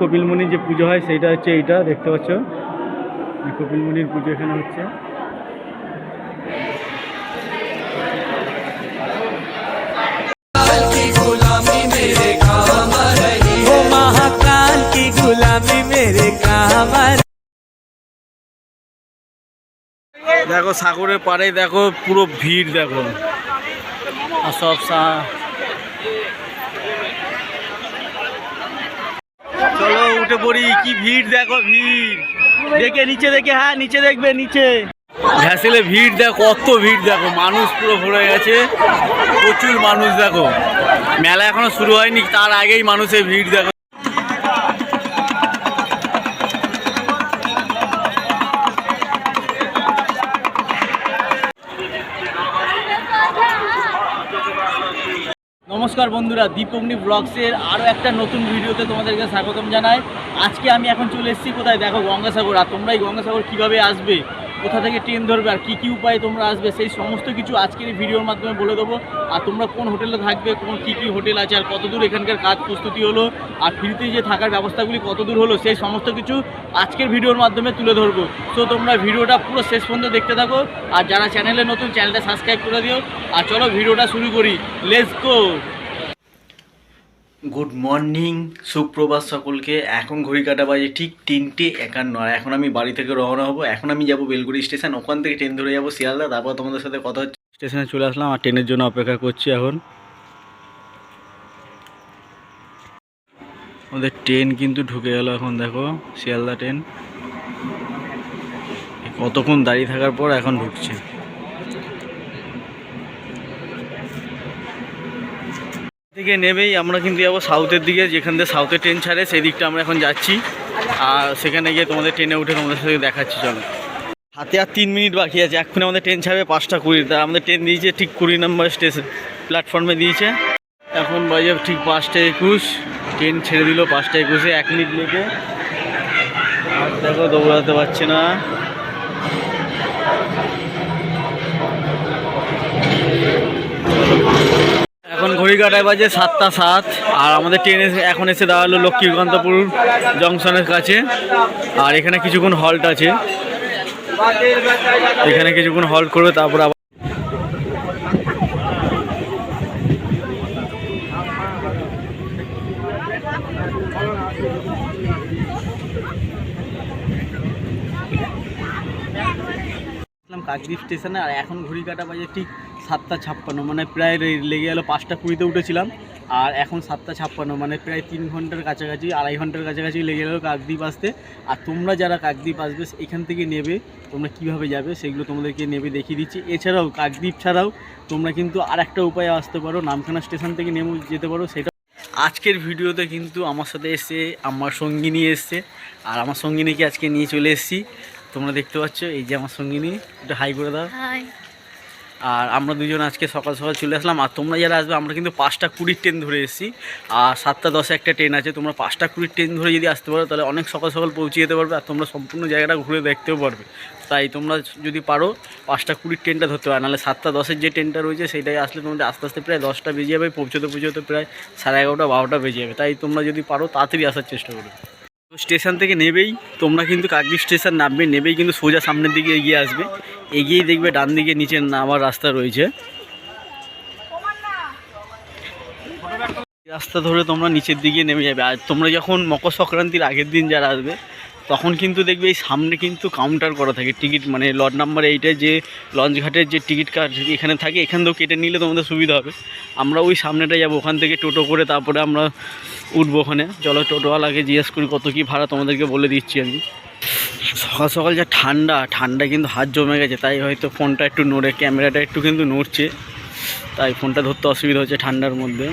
কপিলমুনির যে পুজো হয়, সেইটা হচ্ছে এইটা, দেখতে পাচ্ছ। কপিলমুনির পুজো এখানে হচ্ছে। দেখো, সাগরের পাড়ে দেখো, পুরো ভিড় দেখো। সব উঠে পড়ি, কি ভিড় দেখো, ভিড়। দেখে, নিচে দেখে হ্যাঁ নিচে দেখবে, নিচে। ভ্যাসেলে ভিড় দেখো, কত ভিড় দেখো, মানুষ পুরো ভরে গেছে, প্রচুর মানুষ দেখো। মেলা এখনও শুরু হয়নি, তার আগেই মানুষের ভিড় দেখো। নমস্কার বন্ধুরা দীপগ্নি ব্লগসের আরও একটা নতুন ভিডিওতে তোমাদেরকে স্বাগতম জানাই। আজকে আমি এখন চলে এসেছি কোথায়? দেখো গঙ্গাসাগর। আর তোমরা এই গঙ্গাসাগর কীভাবে আসবে? কোথা থেকে ট্রেন ধরবে আর কী কী উপায়ে তোমরা আসবে, সেই সমস্ত কিছু আজকের এই ভিডিওর মাধ্যমে বলে দেবো। আর তোমরা কোন হোটেলে থাকবে, কোন কী কী হোটেল আছে, আর কতদূর এখানকার কাজ প্রস্তুতি হলো, আর ফ্রিতে যে থাকার ব্যবস্থাগুলি কতদূর হলো, সেই সমস্ত কিছু আজকের ভিডিওর মাধ্যমে তুলে ধরবো। তো তোমরা ভিডিওটা পুরো শেষ পর্যন্ত দেখতে থাকো, আর যারা চ্যানেলে নতুন চ্যানেলটা সাবস্ক্রাইব করে দিও। আর চলো ভিডিওটা শুরু করি। লেটস গো গুড মর্নিং সুপ্রভাত সকলকে। এখন ঘড়ি কাটা বাজে ঠিক তিনটে একান্ন। আর এখন আমি বাড়ি থেকে রওনা হব। এখন আমি যাব বেলগুড়ি স্টেশন। ওখান থেকে ট্রেন ধরে যাব শিয়ালদা। তারপর তোমাদের সাথে কথা হচ্ছে স্টেশনে চলে আসলাম। আর ট্রেনের জন্য অপেক্ষা করছি এখন। ওদের ট্রেন কিন্তু ঢুকে গেল এখন, দেখো, শিয়ালদা ট্রেন। কতক্ষণ দাঁড়িয়ে থাকার পর এখন ঢুকছে। থেকে নেবেই আমরা কিন্তু যাব সাউথের দিকে, যেখান থেকে সাউথের ট্রেন ছাড়ে, সেই দিকটা আমরা এখন যাচ্ছি। আর সেখানে গিয়ে তোমাদের ট্রেনে উঠে তোমাদের সাথে দেখাচ্ছি, চলো। হাতে আর তিন মিনিট বাকি আছে, এক্ষুনি আমাদের ট্রেন ছাড়বে পাঁচটা কুড়ি। তা আমাদের ট্রেন দিয়েছে ঠিক কুড়ি নম্বর স্টেশন প্ল্যাটফর্মে দিয়েছে। এখন বাজে ঠিক পাঁচটা একুশ। ট্রেন ছেড়ে দিল পাঁচটা একুশে, এক মিনিট লেগে। আর দেখো, দৌড়াতে পারছে না। এখন ঘড়ি বাজে সাতটা সাত, আর আমাদের ট্রেন এখন এসে দাঁড়াল লক্ষ্মীকান্তপুর জংশনের কাছে, আর এখানে কিছুক্ষণ হল্ট আছে। এখানে কিছুক্ষণ হল্ট করবে, তারপর আবার কাকদ্বীপ স্টেশনে, আর এখন ঘড়ি কাটা বাজে ঠিক সাতটা ছাপ্পান্ন মানে প্রায় লেগে গেলো পাঁচটা কুড়িতে উঠেছিলাম। আর এখন সাতটা ছাপ্পান্ন মানে প্রায় তিন ঘণ্টার কাছাকাছি, আড়াই ঘণ্টার কাছাকাছি লেগে গেলো কাকদ্বীপ আসতে। আর তোমরা যারা কাকদ্বীপ আসবে, এখান থেকে নেবে, তোমরা কীভাবে যাবে সেগুলো তোমাদেরকে নেবে দেখিয়ে দিচ্ছি। এছাড়াও কাকদ্বীপ ছাড়াও তোমরা কিন্তু আর একটা উপায়ে আসতে পারো, নামখানা স্টেশন থেকে নেমে যেতে পারো, সেটা আজকের ভিডিওতে কিন্তু আমার সাথে এসে আমার সঙ্গিনী এসছে। আর আমার সঙ্গিনীকে আজকে নিয়ে চলে এসেছি। তোমরা দেখতে পাচ্ছ, এই যে আমার সঙ্গিনী, একটু হাই করে দাও। আর আমরা দুজন আজকে সকাল সকাল চলে আসলাম। আর তোমরা যারা আসবে, আমরা কিন্তু পাঁচটা কুড়ির ট্রেন ধরে এসেছি। আর সাতটা দশে একটা ট্রেন আছে। তোমরা পাঁচটা কুড়ির ট্রেন ধরে যদি আসতে পারো, তাহলে অনেক সকাল সকাল পৌঁছে যেতে পারবে। আর তোমরা সম্পূর্ণ জায়গাটা ঘুরে দেখতেও পারবে। তাই তোমরা যদি পারো, পাঁচটা কুড়ির ট্রেনটা ধরতে পারো। নাহলে সাতটা দশের যে ট্রেনটা রয়েছে সেটাই আসলে তোমাদের আস্তে আস্তে প্রায় দশটা বেজে যাবে। পৌঁছতে পৌঁছতে প্রায় সাড়ে এগারোটা, বারোটা বেজে যাবে। তাই তোমরা যদি পারো, তাড়াতাড়ি আসার চেষ্টা করবে। তো স্টেশন থেকে নেবেই, তোমরা কিন্তু কাকদ্বীপ স্টেশন নামবে, নেবেই কিন্তু সোজা সামনের দিকে এগিয়ে আসবে। এগিয়েই দেখবে ডান দিকে নিচে নামার রাস্তা রয়েছে। রাস্তা ধরে তোমরা নিচের দিকে নেমে যাবে। আর তোমরা যখন মকর সংক্রান্তির আগের দিন যারা আসবে, তখন কিন্তু দেখবে এই সামনে কিন্তু কাউন্টার করা থাকে টিকিট মানে লট নাম্বার এইটে যে লঞ্চ ঘাটের যে টিকিট কার্ড এখানে থাকে, এখান থেকেও কেটে নিলে তোমাদের সুবিধা হবে। আমরা ওই সামনেটা যাব, ওখান থেকে টোটো করে তারপরে আমরা উঠবো ওখানে। চলো টোটোওয়ালাকে জিজ্ঞেস করি, কত কী ভাড়া? তোমাদেরকে বলে দিচ্ছি আমি সকাল সকাল যা ঠান্ডা ঠান্ডা কিন্তু হাত জমে গেছে, তাই হয়তো ফোনটা একটু নড়ে, ক্যামেরাটা একটু কিন্তু নড়ছে। তাই ফোনটা ধরতে অসুবিধা হচ্ছে ঠান্ডার মধ্যে।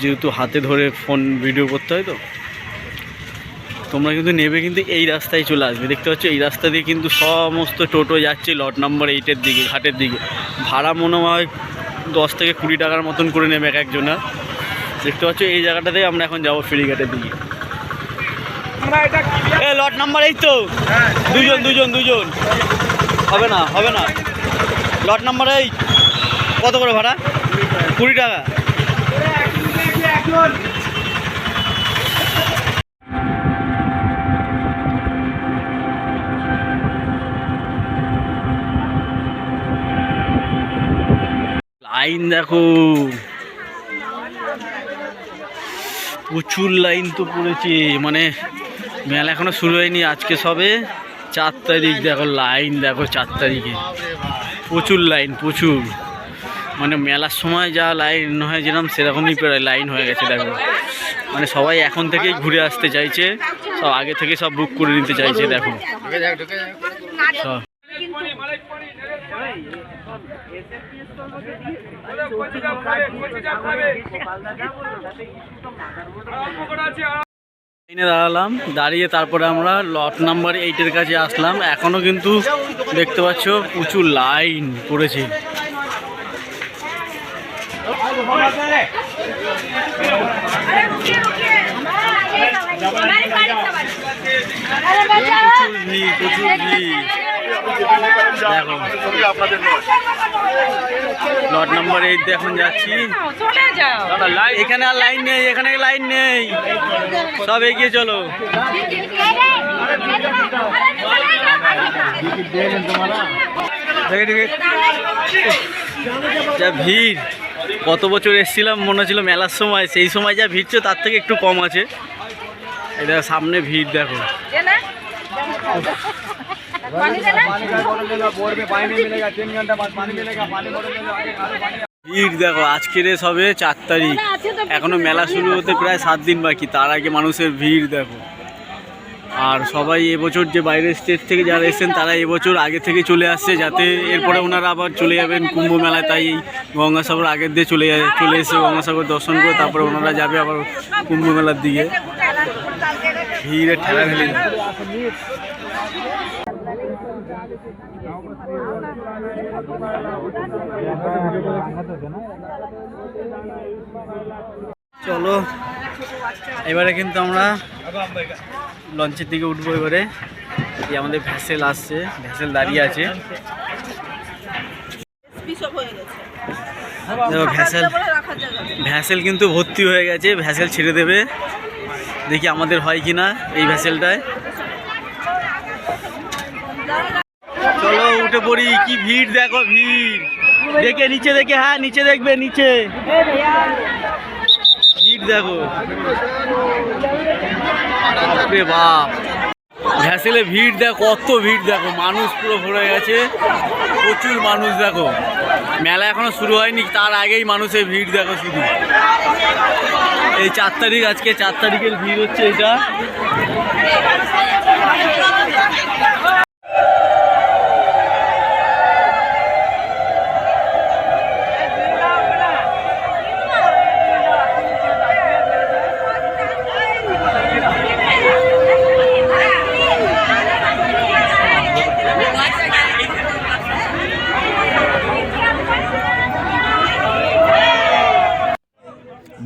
যেহেতু হাতে ধরে ফোন ভিডিও করতে হয় তো। তোমরা কিন্তু নেবে কিন্তু এই রাস্তায় চলে আসবে। দেখতে পাচ্ছ, এই রাস্তা দিয়ে কিন্তু সমস্ত টোটো যাচ্ছে লট নাম্বার এইটের দিকে, ঘাটের দিকে। ভাড়া মনে হয় দশ থেকে কুড়ি টাকার মতন করে নেবে এক একজনের। দেখতে পাচ্ছ এই জায়গাটাতে আমরা এখন যাব ফেরিঘাটের দিকে। লট নাম্বার এই তো। হ্যাঁ। দুজন দুজন দুজন। হবে না হবে না। লট নাম্বার এই। কত করে ভাড়া? কুড়ি টাকা। লাইন দেখো। প্রচুর লাইন তো পড়েছে মানে মেলা এখনও শুরু হয়নি আজকে সবে চার তারিখ দেখো লাইন দেখো চার তারিখে। প্রচুর লাইন প্রচুর। মানে মেলার সময় যা লাইন হয় যেরকম সেরকমই প্রায় লাইন হয়ে গেছে দেখো। মানে সবাই এখন থেকেই ঘুরে আসতে চাইছে সব আগে থেকে সব বুক করে নিতে চাইছে দেখো। সব। লাইনে দাঁড়ালাম দাঁড়িয়ে তারপরে আমরা লট নাম্বার এইটের কাছে আসলাম। এখনও কিন্তু দেখতে পাচ্ছ প্রচুর লাইন পড়েছে। দেখো। লট নাম্বার এইট এখন যাচ্ছি। এখানে আর লাইন নেই এখানে লাইন নেই। সব এগিয়ে চলো। যা ভিড়। কত বছর এসেছিলাম মনে হচ্ছিল মেলার সময়। সেই সময় যা ভিড় ছিল তার থেকে একটু কম আছে। এটা সামনে ভিড় দেখো। ভিড় দেখো আজকের সবে চার তারিখ। এখনও মেলা শুরু হতে প্রায় সাত দিন বাকি তার আগে মানুষের ভিড় দেখো। আর সবাই এবছর যে বাইরের স্টেট থেকে যারা এসেছেন তারা এবছর আগে থেকে চলে আসছে যাতে এরপরে ওনারা আবার চলে যাবেন কুম্ভ মেলায় তাই এই গঙ্গাসাগর আগের দিয়ে চলে যায় চলে এসে গঙ্গাসাগর দর্শন করে তারপরে ওনারা যাবে আবার কুম্ভ মেলার দিকে। ভিড়ে ঠেলা। চলো, এবারে কিন্তু আমরা লঞ্চের দিকে উঠবো এবারে। এই আমাদের ভ্যাসেল আসছে, ভ্যাসেল দাঁড়িয়ে আছে। দেখো, ভ্যাসেল ভ্যাসেল কিন্তু ভর্তি হয়ে গেছে, ভ্যাসেল ছেড়ে দেবে। দেখি আমাদের হয় কি না এই ভ্যাসেলটায়। চলো, উঠে পড়ি, কি ভিড় দেখো, ভিড়। দেখে, নিচে দেখে হ্যাঁ নিচে দেখবে, নিচে। ভিড় দেখো। বাপরে বাপ। ভ্যাসেলে ভিড় দেখো, কত ভিড় দেখো। মানুষ পুরো ভরে গেছে। প্রচুর মানুষ দেখো। মেলা এখনও শুরু হয়নি, তার আগেই মানুষের ভিড় দেখো শুধু। এই চার তারিখ, আজকে চার তারিখের ভিড় হচ্ছে এটা।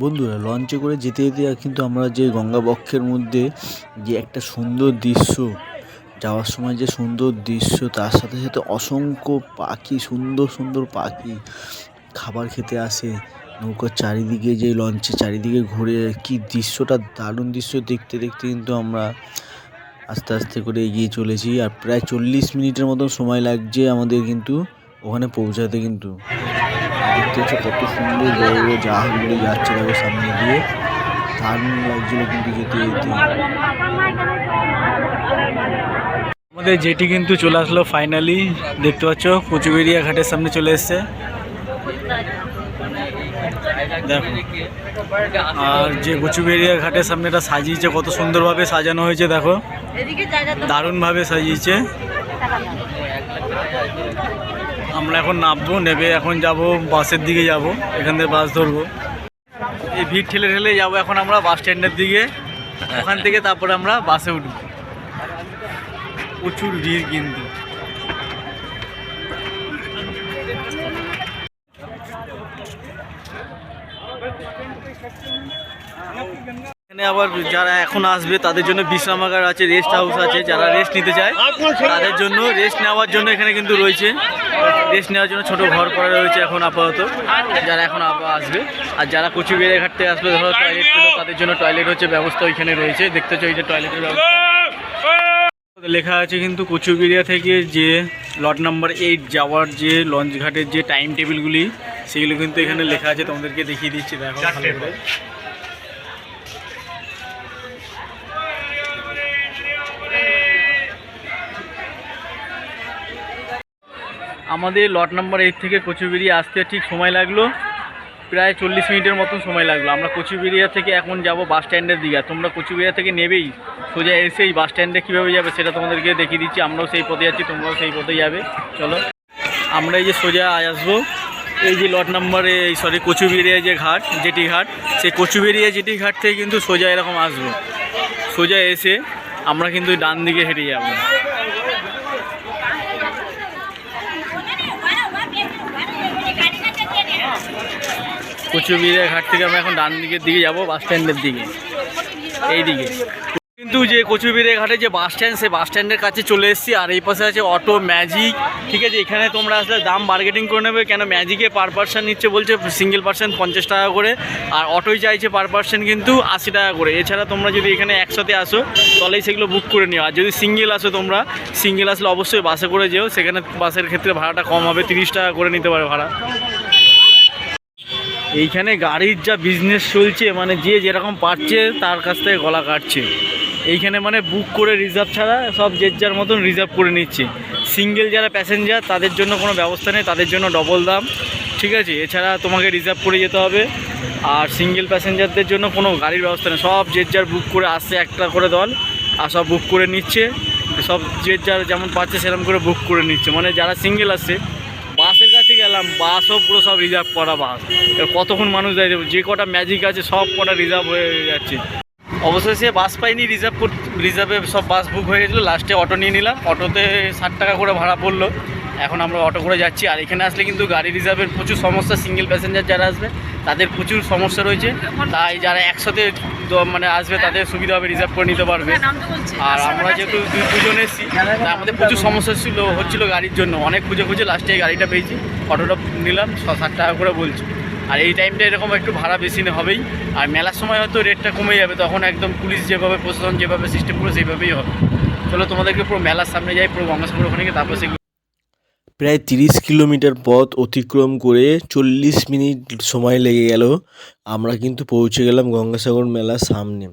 বন্ধুরা লঞ্চে করে যেতে যেতে কিন্তু আমরা যে গঙ্গা বক্ষের মধ্যে যে একটা সুন্দর দৃশ্য, যাওয়ার সময় যে সুন্দর দৃশ্য, তার সাথে সাথে অসংখ্য পাখি, সুন্দর সুন্দর পাখি খাবার খেতে আসে। নৌকার চারিদিকে যে লঞ্চে চারিদিকে ঘুরে কি দৃশ্যটা দারুণ দৃশ্য দেখতে দেখতে কিন্তু আমরা আস্তে আস্তে করে এগিয়ে চলেছি। আর প্রায় চল্লিশ মিনিটের মতো সময় লাগছে আমাদের কিন্তু ওখানে পৌঁছাতে কিন্তু। দেখতে হচ্ছে কত সুন্দর বড় বড় জাহাজগুলো যাচ্ছে দেখো সামনে দিয়ে। দারুণ লাগছিল কিন্তু যেতে যেতে। আমাদের যেটি কিন্তু চলে আসলো ফাইনালি দেখতে পাচ্ছ কচুবেরিয়া ঘাটের সামনে চলে এসছে। দেখো আর যে কচুবেরিয়া ঘাটের সামনে এটা সাজিয়েছে কত সুন্দরভাবে সাজানো হয়েছে দেখো। দারুণভাবে সাজিয়েছে। আমরা এখন নামবো, নেবে এখন যাব, বাসের দিকে যাব, এখান থেকে বাস ধরবো। এই ভিড় ঠেলে ঠেলে যাব এখন আমরা বাস স্ট্যান্ডের দিকে, ওখান থেকে তারপরে আমরা বাসে উঠবো। প্রচুর ভিড় কিন্তু। এখানে আবার যারা এখন আসবে, তাদের জন্য বিশ্রামাগার আছে রেস্ট হাউস আছে, যারা রেস্ট নিতে চায়, তাদের জন্য রেস্ট নেওয়ার জন্য এখানে কিন্তু রয়েছে। রেস্ট নেওয়ার জন্য ছোট ঘর করা রয়েছে এখন আপাতত, যারা এখন আসবে। আর যারা কচুবেড়ে ঘাট থেকে আসবে, ধরো টয়লেট তাদের জন্য টয়লেট হচ্ছে ব্যবস্থা ওইখানে রয়েছে। দেখতে চাই যে টয়লেটের ব্যবস্থা। লেখা আছে কিন্তু কচুবিড়িয়া থেকে যে লট নাম্বার এইট যাওয়ার যে লঞ্চ ঘাটের যে টাইম টেবিলগুলি সেগুলো কিন্তু এখানে লেখা আছে। তোমাদেরকে দেখিয়ে দিচ্ছি, দেখো আমাদের লট নাম্বার এইট থেকে কচুবেরিয়া আসতে ঠিক সময় লাগল। প্রায় চল্লিশ মিনিটের মতন সময় লাগল। আমরা কচুবেরিয়া থেকে এখন যাব বাস স্ট্যান্ডের দিকে। তোমরা কচুবেরিয়া থেকে নেবেই। সোজা এসে এই বাস স্ট্যান্ডে কীভাবে যাবে সেটা তোমাদেরকে দেখিয়ে দিচ্ছি। আমরাও সেই পথে যাচ্ছি, তোমরাও সেই পথে যাবে। চলো। আমরা এই যে সোজা আসব। এই যে লট নাম্বারে এই সরি কচুবেরিয়া যে ঘাট, জেটি ঘাট, সেই কচুবেরিয়া জেটি ঘাট থেকে কিন্তু সোজা এরকম আসব। সোজা এসে আমরা কিন্তু ডান দিকে হেঁটে যাব। কচুবিড়িয়া ঘাট থেকে আমরা এখন ডান দিকের দিকে যাব বাস স্ট্যান্ডের দিকে। এই দিকে কিন্তু যে কচুবিড়িয়া ঘাটে যে বাস স্ট্যান্ড সেই বাস স্ট্যান্ডের কাছে চলে এসেছি, আর এই পাশে আছে অটো ম্যাজিক ঠিক আছে, এখানে তোমরা আসলে দাম বার্গেটিং করে নেবে, কেন ম্যাজিকে পার পার্সন নিচ্ছে বলছে সিঙ্গেল পার্সন পঞ্চাশ টাকা করে, আর অটোই চাইছে পার পার্সন কিন্তু আশি টাকা করে। এছাড়া তোমরা যদি এখানে একসাথে আসো, তাহলেই সেগুলো বুক করে নিও। আর যদি সিঙ্গেল আসো তোমরা সিঙ্গেল আসলে অবশ্যই বাসে করে যেও। সেখানে বাসের ক্ষেত্রে ভাড়াটা কম হবে, তিরিশ টাকা করে নিতে পারে ভাড়া। এইখানে গাড়ির যা বিজনেস চলছে মানে যে যেরকম পাচ্ছে তার কাছ থেকে গলা কাটছে। এইখানে মানে বুক করে রিজার্ভ ছাড়া সব যে যার মতন রিজার্ভ করে নিচ্ছে। সিঙ্গেল যারা প্যাসেঞ্জার তাদের জন্য কোনো ব্যবস্থা নেই, তাদের জন্য ডবল দাম, ঠিক আছে? এছাড়া তোমাকে রিজার্ভ করে যেতে হবে। আর সিঙ্গেল প্যাসেঞ্জারদের জন্য কোনো গাড়ির ব্যবস্থা নেই। সব যে যার বুক করে আসছে, একটা করে দল, আর সব বুক করে নিচ্ছে। সব যে যার যেমন পাচ্ছে, সেরকম করে বুক করে নিচ্ছে। মানে যারা সিঙ্গেল আসছে গেলাম বাসও পুরো সব রিজার্ভ করা বাস কতক্ষণ মানুষ দাঁড়িয়ে? যে কটা ম্যাজিক আছে, সব কটা রিজার্ভ হয়ে যাচ্ছে। অবশেষে বাস পাইনি রিজার্ভ কর রিজার্ভে সব বাস বুক হয়ে গেছিল। লাস্টে অটো নিয়ে নিলাম। অটোতে ষাট টাকা করে ভাড়া পড়ল। এখন আমরা অটো করে যাচ্ছি। আর এখানে আসলে কিন্তু গাড়ি রিজার্ভের প্রচুর সমস্যা সিঙ্গেল প্যাসেঞ্জার যারা আসবে তাদের প্রচুর সমস্যা রয়েছে। তাই যারা একসাথে মানে আসবে তাদের সুবিধা হবে রিজার্ভ করে নিতে পারবে। আর আমরা যেহেতু দুজন এসেছি তাই আমাদের প্রচুর সমস্যা ছিল হচ্ছিল গাড়ির জন্য। অনেক খুঁজে খুঁজে লাস্টে গাড়িটা পেয়েছি অটোটা নিলাম ছ ষাট টাকা করে বলছি। আর এই টাইমটা এরকম একটু ভাড়া বেশি না হবেই। আর মেলার সময় হয়তো রেটটা কমে যাবে তখন একদম পুলিশ যেভাবে প্রশাসন যেভাবে সিস্টেম করে সেইভাবেই হবে। চলো তোমাদেরকে পুরো মেলার সামনে যাই পুরো গঙ্গাসাগর ওখানে গিয়ে তারপর প্রায় তিরিশ কিলোমিটার পথ অতিক্রম করে চল্লিশ মিনিট সময় লেগে গেল। আমরা কিন্তু পৌঁছে গেলাম গঙ্গাসাগর মেলার সামনে।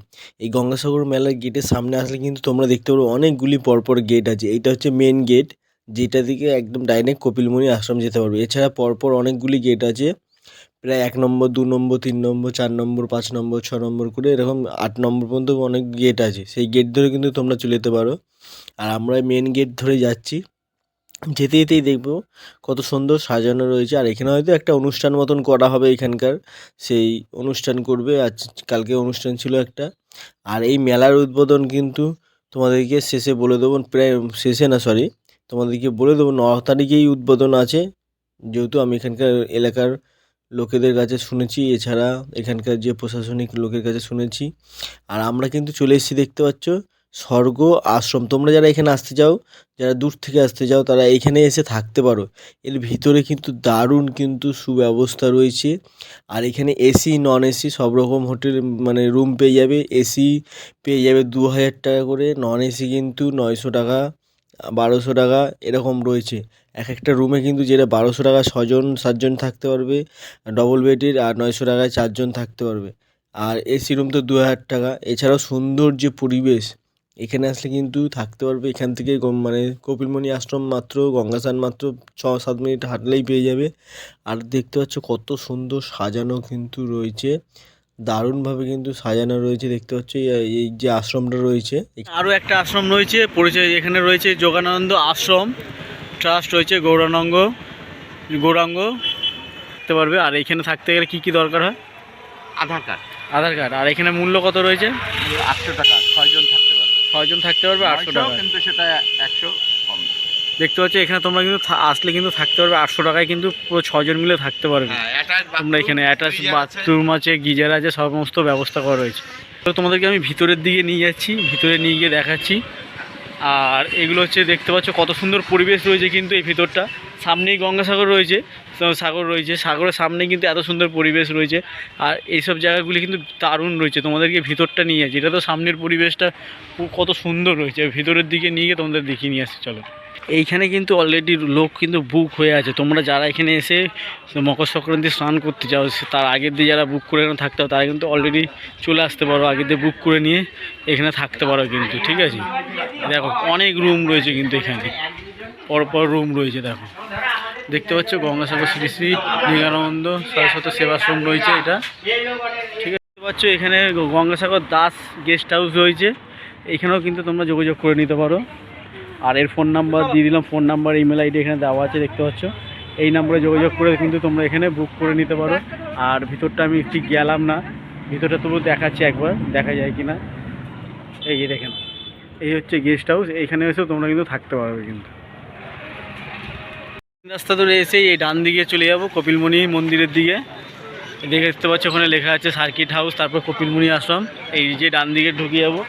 এই গঙ্গাসাগর মেলার গেটের সামনে আসলে কিন্তু তোমরা দেখতে পারো অনেকগুলি পরপর গেট আছে। এইটা হচ্ছে মেন গেট যেটা দিকে একদম ডাইরেক্ট কপিলমুনি আশ্রম যেতে পারবে। এছাড়া পরপর অনেকগুলি গেট আছে। প্রায় এক নম্বর, দু নম্বর, তিন নম্বর, চার নম্বর, পাঁচ নম্বর, ছ নম্বর করে এরকম আট নম্বর পর্যন্ত অনেক গেট আছে। সেই গেট ধরে কিন্তু তোমরা চলে যেতে পারো। আর আমরা মেন গেট ধরে যাচ্ছি। যেতে যেতেই দেখব কত সুন্দর সাজানো রয়েছে। আর এখানে হয়তো একটা অনুষ্ঠান মতন করা হবে এখানকার। সেই অনুষ্ঠান করবে। আজ কালকে অনুষ্ঠান ছিল একটা। আর এই মেলার উদ্বোধন কিন্তু তোমাদেরকে শেষে বলে দেবো। প্রায় শেষে না সরি তোমাদেরকে বলে দেবো। ন তারিখেই উদ্বোধন আছে। যেহেতু আমি এখানকার এলাকার লোকেদের কাছে শুনেছি। এছাড়া এখানকার যে প্রশাসনিক লোকের কাছে শুনেছি। আর আমরা কিন্তু চলে এসেছি, দেখতে পাচ্ছ? স্বর্গ আশ্রম। তোমরা যারা এখানে আসতে চাও, যারা দূর থেকে আসতে চাও, তারা এখানে এসে থাকতে পারো। এর ভিতরে কিন্তু দারুণ কিন্তু সুব্যবস্থা রয়েছে। আর এখানে এসি নন এসি সব রকম হোটেল মানে রুম পেয়ে যাবে। এসি পেয়ে যাবে দু হাজার টাকা করে। নন এসি কিন্তু নয়শো টাকা, বারোশো টাকা এরকম রয়েছে। এক একটা রুমে কিন্তু যেটা বারোশো টাকা ছজন, সাতজন থাকতে পারবে। ডবল বেডের আর নয়শো টাকায় চারজন থাকতে পারবে। আর এসি রুম তো দু হাজার টাকা। এছাড়াও সুন্দর যে পরিবেশ এখানে আসলে কিন্তু থাকতে পারবে। এখান থেকে মানে কপিলমণি আশ্রম মাত্র গঙ্গাসান মাত্র ছ সাত মিনিট হাঁটলেই পেয়ে যাবে। আর দেখতে পাচ্ছ কত সুন্দর সাজানো কিন্তু রয়েছে। দারুণভাবে কিন্তু সাজানো রয়েছে দেখতে পাচ্ছ। এই- এই যে আশ্রমটা রয়েছে আরও একটা আশ্রম রয়েছে পরিচয় এখানে রয়েছে যোগানন্দ আশ্রম। ট্রাস্ট রয়েছে গৌরানঙ্গ গৌরাঙ্গ দেখতে পারবে। আর এখানে থাকতে গেলে কী কী দরকার হয়? আধার কার্ড। আধার কার্ড। আর এখানে মূল্য কত রয়েছে? আটশো টাকা ছয়জন থাকতে ছয়জন থাকতে পারবে আটশো টাকা কিন্তু সেটা একশো কম। দেখতে পাচ্ছ এখানে তোমরা কিন্তু আসলে কিন্তু থাকতে পারবে আটশো টাকায় কিন্তু পুরো ছজন মিলে থাকতে পারবে। হ্যাঁ তোমরা এখানে অ্যাটাচ বাথরুম আছে গিজার আছে সমস্ত ব্যবস্থা করা রয়েছে। তো তোমাদেরকে আমি ভিতরের দিকে নিয়ে যাচ্ছি ভিতরে নিয়ে গিয়ে দেখাচ্ছি। আর এগুলো হচ্ছে দেখতে পাচ্ছ কত সুন্দর পরিবেশ রয়েছে কিন্তু এই ভিতরটা। সামনেই গঙ্গাসাগর রয়েছে। সাগর রয়েছে। সাগরের সামনে কিন্তু এত সুন্দর পরিবেশ রয়েছে। আর এইসব জায়গাগুলি কিন্তু দারুণ রয়েছে। তোমাদেরকে ভিতরটা নিয়ে যাচ্ছে। এটা তো সামনের পরিবেশটা কত সুন্দর রয়েছে। ভিতরের দিকে নিয়ে গিয়ে তোমাদের দেখিয়ে নিয়ে আসছি, চলো। এইখানে কিন্তু অলরেডি লোক কিন্তু বুক হয়ে আছে। তোমরা যারা এখানে এসে মকর সংক্রান্তি স্নান করতে চাও তার আগের দিয়ে যারা বুক করে থাকতে হবে, তারা কিন্তু অলরেডি চলে আসতে পারো। আগের দিয়ে বুক করে নিয়ে এখানে থাকতে পারো কিন্তু, ঠিক আছে? দেখো, অনেক রুম রয়েছে কিন্তু এখানে। পরপর রুম রয়েছে, দেখো। দেখতে পাচ্ছ, গঙ্গাসাগর শ্রী শ্রী নিগানন্দ সরস্বতী সেবাশ্রম রয়েছে এটা। ঠিক আছে, দেখতে পাচ্ছ, এখানে গঙ্গাসাগর দাস গেস্ট হাউস রয়েছে। এখানেও কিন্তু তোমরা যোগাযোগ করে নিতে পারো। আর এর ফোন নাম্বার, দিয়ে দিলাম ফোন নাম্বার, ইমেল আইডি এখানে দেওয়া আছে, দেখতে পাচ্ছ। এই নাম্বারে যোগাযোগ করে কিন্তু তোমরা এখানে বুক করে নিতে পারো। আর ভিতরটা আমি ঠিক গেলাম না, ভিতরটা তবু দেখাচ্ছি একবার, দেখা যায় কি না এই যে দেখেন, এই হচ্ছে গেস্ট হাউস এইখানে এসেও তোমরা কিন্তু থাকতে পারবে কিন্তু। রাস্তা ধরে এসে এই ডান দিকে চলে যাব কপিলমণি মন্দিরের দিকে এদিকে দেখতে পাচ্ছ ওখানে লেখা আছে সার্কিট হাউস তারপর কপিলমণি আশ্রম এই যে ডান দিকে ঢুকে যাবো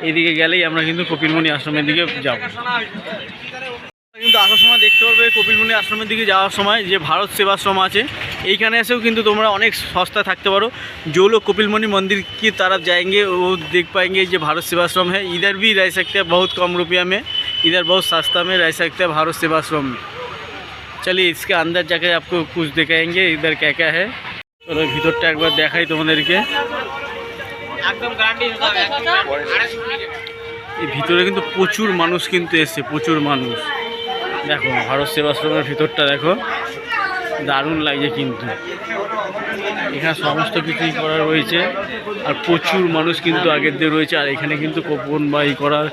এইদিকে গেলেই আমরা কিন্তু কপিলমণি আশ্রমের দিকে যাব কিন্তু আসার সময় দেখতে পারবে কপিলমণি আশ্রমের দিকে যাওয়ার সময় যে ভারত সেবাশ্রম আছে এইখানে এসেও কিন্তু তোমরা অনেক সস্তায় থাকতে পারো जो लोग कपिलमुनि मंदिर की तरफ जाएंगे वो देख पाएंगे ये भारत सेवाश्रम है इधर भी रह सकते हैं बहुत कम रुपया में इधर बहुत सस्ता में रह सकते हैं भारत सेवाश्रम में चलिए इसके अंदर जाकर आपको कुछ दिखाएंगे इधर क्या क्या है চলো ভিতরটা একবার দেখাই তোমাদেরকে এই ভিতরে কিন্তু প্রচুর মানুষ কিন্তু এসছে প্রচুর মানুষ দেখো ভারত সেবাশ্রমের ভিতরটা দেখো দারুণ লাগছে কিন্তু এখানে সমস্ত কিছুই করা রয়েছে আর প্রচুর মানুষ কিন্তু আগের দিয়ে রয়েছে আর এখানে কিন্তু কোপন বা ই করার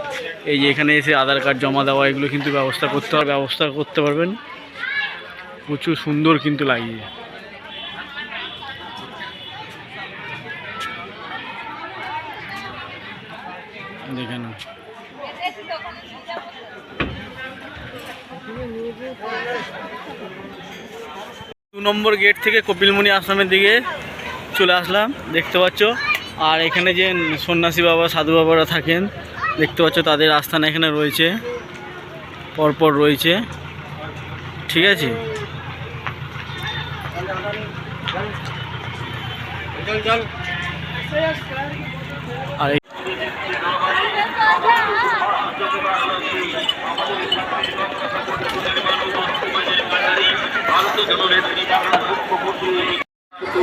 এই যে এখানে এসে আধার কার্ড জমা দেওয়া এগুলো কিন্তু ব্যবস্থা করতে হবে ব্যবস্থা করতে পারবেন প্রচুর সুন্দর কিন্তু লাগিয়ে। দু নম্বর গেট থেকে কপিলমুনি আশ্রমের দিকে চলে আসলাম, দেখতে পাচ্ছ। আর এখানে যে সন্ন্যাসী বাবা, সাধু বাবারা থাকেন, দেখতে পাচ্ছ তাদের আস্থান এখানে রয়েছে, পরপর রয়েছে। ঠিক আছে?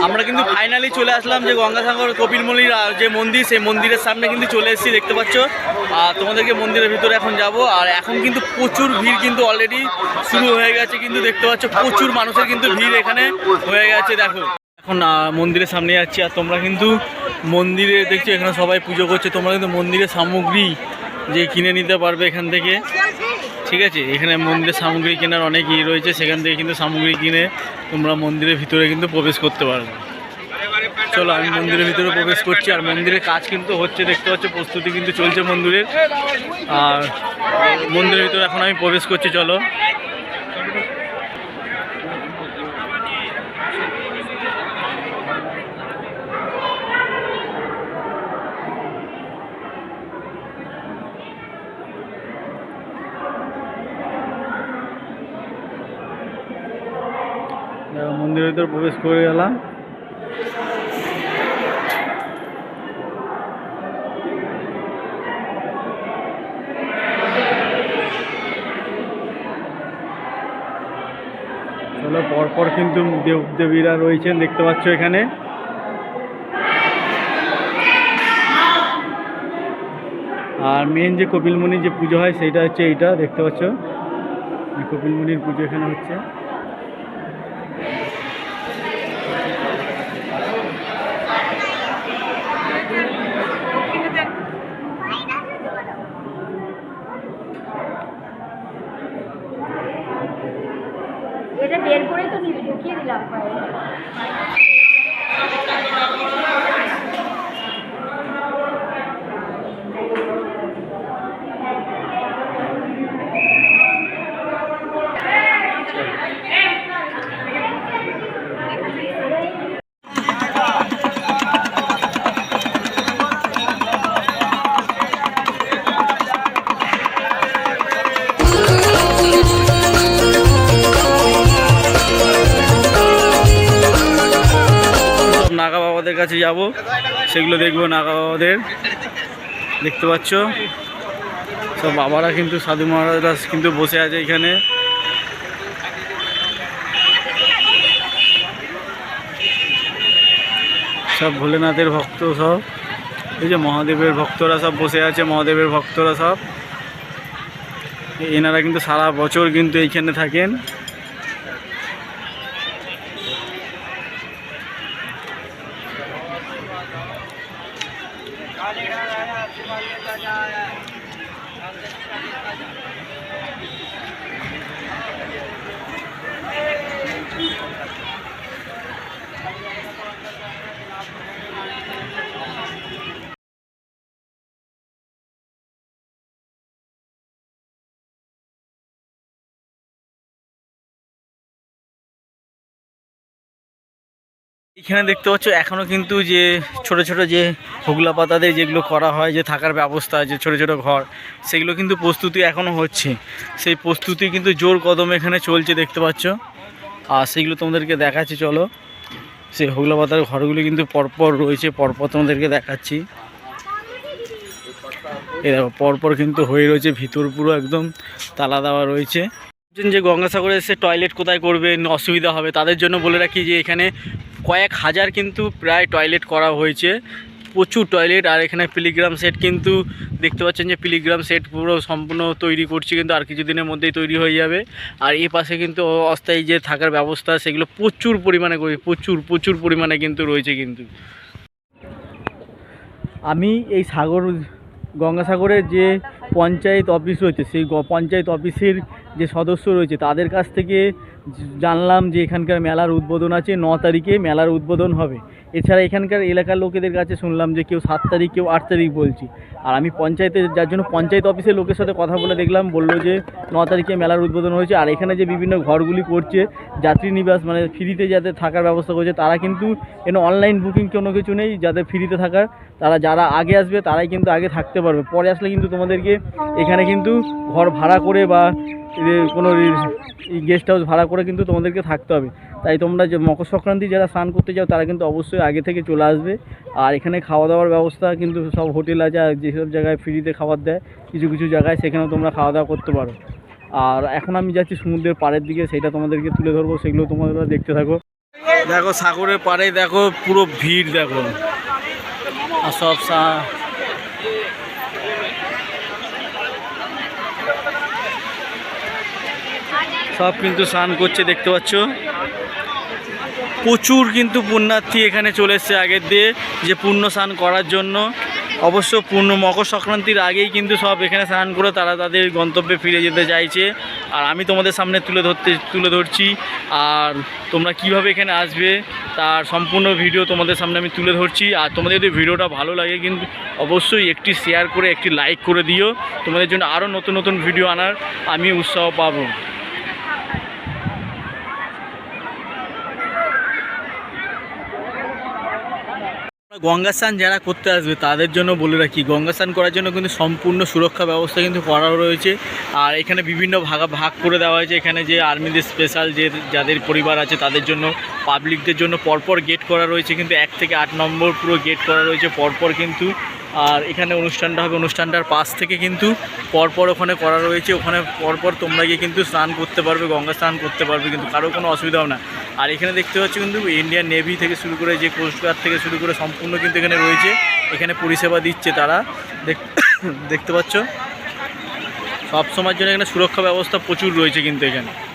আমরা কিন্তু ফাইনালি চলে আসলাম যে গঙ্গাসাগর কপিলমুনির আহ, যে মন্দির সেই মন্দিরের সামনে কিন্তু চলে এসেছি দেখতে পাচ্ছ? আর তোমাদেরকে মন্দিরের ভিতরে এখন যাব আর এখন কিন্তু প্রচুর ভিড় কিন্তু অলরেডি শুরু হয়ে গেছে কিন্তু দেখতে পাচ্ছ প্রচুর মানুষের কিন্তু ভিড় এখানে হয়ে গেছে দেখো। এখন মন্দিরের সামনে যাচ্ছি। আর তোমরা কিন্তু মন্দিরে দেখছ, এখানে সবাই পুজো করছে। তোমরা কিন্তু মন্দিরের সামগ্রী যে কিনে নিতে পারবে এখান থেকে। ঠিক আছে? এখানে মন্দিরের সামগ্রী কেনার অনেক ইয়ে রয়েছে। সেখান থেকে কিন্তু সামগ্রী কিনে তোমরা মন্দিরের ভিতরে কিন্তু প্রবেশ করতে পারবে। চলো, আমি মন্দিরের ভিতরে প্রবেশ করছি। আর মন্দিরের কাজ কিন্তু হচ্ছে, দেখতে পাচ্ছ, প্রস্তুতি কিন্তু চলছে মন্দিরের। আর মন্দিরের ভিতরে এখন আমি প্রবেশ করছি, চলো। ভিতরে প্রবেশ করে গেলাম। চলো, পরপর কিন্তু দেব দেবীরা রয়েছেন, দেখতে পাচ্ছ এখানে। আর মেন যে কপিলমুনির যে পুজো হয়, সেইটা হচ্ছে এইটা, দেখতে পাচ্ছ। কপিলমুনির পুজো এখানে হচ্ছে। যাব, সেগুলো দেখব নাগাদের দেখতে পাচ্ছ? সব বাবারা কিন্তু, সাধু মহারাজরা কিন্তু বসে আছে এখানে। সব ভোলেনাথের ভক্ত সব। এই যে মহাদেবের ভক্তরা সব বসে আছে, মহাদেবের ভক্তরা সব। এনারা কিন্তু সারা বছর কিন্তু এইখানে থাকেন। এখানে দেখতে পাচ্ছ এখনও কিন্তু যে ছোট ছোট যে হোগলা পাতাতে যেগুলো করা হয়, যে থাকার ব্যবস্থা, যে ছোট ছোট ঘর, সেগুলো কিন্তু প্রস্তুতি এখনও হচ্ছে। সেই প্রস্তুতি কিন্তু জোর কদমে এখানে চলছে, দেখতে পাচ্ছ। আর সেগুলো তোমাদেরকে দেখাচ্ছি, চলো। সেই হোগলা পাতার ঘরগুলি কিন্তু পরপর রয়েছে, পরপর তোমাদেরকে দেখাচ্ছি। এই দেখো, পরপর কিন্তু হয়ে রয়েছে, ভিতর পুরো একদম তালা দেওয়া রয়েছে। যে গঙ্গাসাগরে এসে টয়লেট কোথায় করবে, অসুবিধা হবে, তাদের জন্য বলে রাখি যে এখানে কয়েক হাজার কিন্তু প্রায় টয়লেট করা হয়েছে। প্রচুর টয়লেট আর এখানে পিলিগ্রাম সেট কিন্তু দেখতে পাচ্ছেন যে পিলিগ্রাম সেট পুরো সম্পূর্ণ তৈরি করছি, কিন্তু আর কিছুদিনের মধ্যেই তৈরি হয়ে যাবে। আর এই পাশে কিন্তু অস্থায়ী যে থাকার ব্যবস্থা, সেগুলো প্রচুর পরিমাণে প্রচুর প্রচুর পরিমাণে কিন্তু রয়েছে কিন্তু। আমি এই সাগর, গঙ্গাসাগরের যে পঞ্চায়েত অফিস রয়েছে, সেই পঞ্চায়েত অফিসের যে সদস্য রয়েছে, তাদের কাছ থেকে জানলাম যে এখানকার মেলার উদ্বোধন আছে ন তারিখে মেলার উদ্বোধন হবে। এছাড়া এখানকার এলাকার লোকেদের কাছে শুনলাম যে কেউ সাত তারিখ, কেউ আট তারিখ বলছি। আর আমি পঞ্চায়েতে যার জন্য পঞ্চায়েত অফিসের লোকের সাথে কথা বলে দেখলাম, বলল যে ন তারিখে মেলার উদ্বোধন হয়েছে। আর এখানে যে বিভিন্ন ঘরগুলি করছে, যাত্রী নিবাস মানে ফ্রিতে যাদের থাকার ব্যবস্থা করছে, তারা কিন্তু এখানে অনলাইন বুকিং কোনো কিছু নেই যাদের ফ্রিতে থাকার। তারা যারা আগে আসবে, তারাই কিন্তু আগে থাকতে পারবে। পরে আসলে কিন্তু তোমাদেরকে এখানে কিন্তু ঘর ভাড়া করে বা কোনো গেস্ট হাউস ভাড়া করে কিন্তু তোমাদেরকে থাকতে হবে। তাই তোমরা যে মকর সংক্রান্তি যারা স্নান করতে যাও, তারা কিন্তু অবশ্যই আগে থেকে চলে আসবে। আর এখানে খাওয়া দাওয়ার ব্যবস্থা কিন্তু সব হোটেল আছে, আর যেসব জায়গায় ফ্রিতে খাবার দেয়, কিছু কিছু জায়গায় সেখানেও তোমরা খাওয়া দাওয়া করতে পারো। আর এখন আমি যাচ্ছি সমুদ্রের পাড়ের দিকে, সেটা তোমাদেরকে তুলে ধরবো, সেগুলো তোমরা দেখতে থাকো। দেখো সাগরের পাড়ে, দেখো পুরো ভিড়, দেখো। আর সব সব কিন্তু স্নান করছে, দেখতে পাচ্ছ? প্রচুর কিন্তু পুণ্যার্থী এখানে চলে এসছে আগের দিয়ে, যে পুণ্য স্নান করার জন্য। অবশ্য পূর্ণ মকর সংক্রান্তির আগেই কিন্তু সব এখানে স্নান করে তারা তাদের গন্তব্যে ফিরে যেতে চাইছে। আর আমি তোমাদের সামনে তুলে ধরতে, তুলে ধরছি। আর তোমরা কীভাবে এখানে আসবে, তার সম্পূর্ণ ভিডিও তোমাদের সামনে আমি তুলে ধরছি। আর তোমাদের যদি ভিডিওটা ভালো লাগে কিন্তু অবশ্যই একটি শেয়ার করে, একটি লাইক করে দিও। তোমাদের জন্য আরও নতুন নতুন ভিডিও আনার আমি উৎসাহ পাবো। গঙ্গা স্নান যারা করতে আসবে, তাদের জন্য বলে রাখি, গঙ্গা স্নান করার জন্য কিন্তু সম্পূর্ণ সুরক্ষা ব্যবস্থা কিন্তু করা রয়েছে। আর এখানে বিভিন্ন ভাগা, ভাগ করে দেওয়া হয়েছে। এখানে যে আর্মিদের স্পেশাল যে যাদের পরিবার আছে, তাদের জন্য পাবলিকদের জন্য পরপর গেট করা রয়েছে। কিন্তু এক থেকে আট নম্বর পুরো গেট করা রয়েছে। পরপর কিন্তু আর এখানে অনুষ্ঠানটা হবে, অনুষ্ঠানটার পাশ থেকে কিন্তু পরপর ওখানে করা রয়েছে, ওখানে পরপর তোমরা গিয়ে কিন্তু স্নান করতে পারবে, গঙ্গা স্নান করতে পারবে, কিন্তু কারও কোনো অসুবিধাও না। আর এখানে দেখতে পাচ্ছ কিন্তু ইন্ডিয়ান নেভি থেকে শুরু করে যে কোস্টগার্ড থেকে শুরু করে সম্পূর্ণ কিন্তু এখানে রয়েছে, এখানে পরিষেবা দিচ্ছে তারা। দেখ- দেখতে পাচ্ছ? সব সময়ের জন্য এখানে সুরক্ষা ব্যবস্থা প্রচুর রয়েছে কিন্তু এখানে।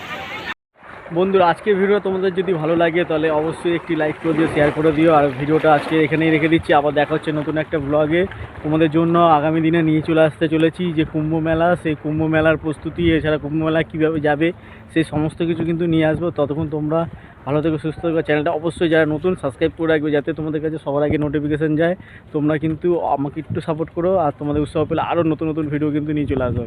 বন্ধুরা, আজকের ভিডিও তোমাদের যদি ভালো লাগে, তাহলে অবশ্যই একটি লাইক করে দিও শেয়ার করে দিও। আর ভিডিওটা আজকে এখানেই রেখে দিচ্ছি। আবার দেখা হচ্ছে নতুন একটা ব্লগে তোমাদের জন্য আগামী দিনে নিয়ে চলে আসতে চলেছি যে কুম্ভ মেলা। সেই কুম্ভ মেলার প্রস্তুতি, এছাড়া কুম্ভ মেলা কীভাবে যাবে সেই সমস্ত কিছু কিন্তু নিয়ে আসব। ততক্ষণ তোমরা ভালো থেকে, সুস্থ থাকবে চ্যানেলটা অবশ্যই যারা নতুন সাবস্ক্রাইব করে রাখবে, যাতে তোমাদের কাছে সবার আগে নোটিফিকেশান যায়। তোমরা কিন্তু আমাকে একটু সাপোর্ট করো, আর তোমাদের উৎসাহ পেলে আরও নতুন নতুন ভিডিও কিন্তু নিয়ে চলে আসবে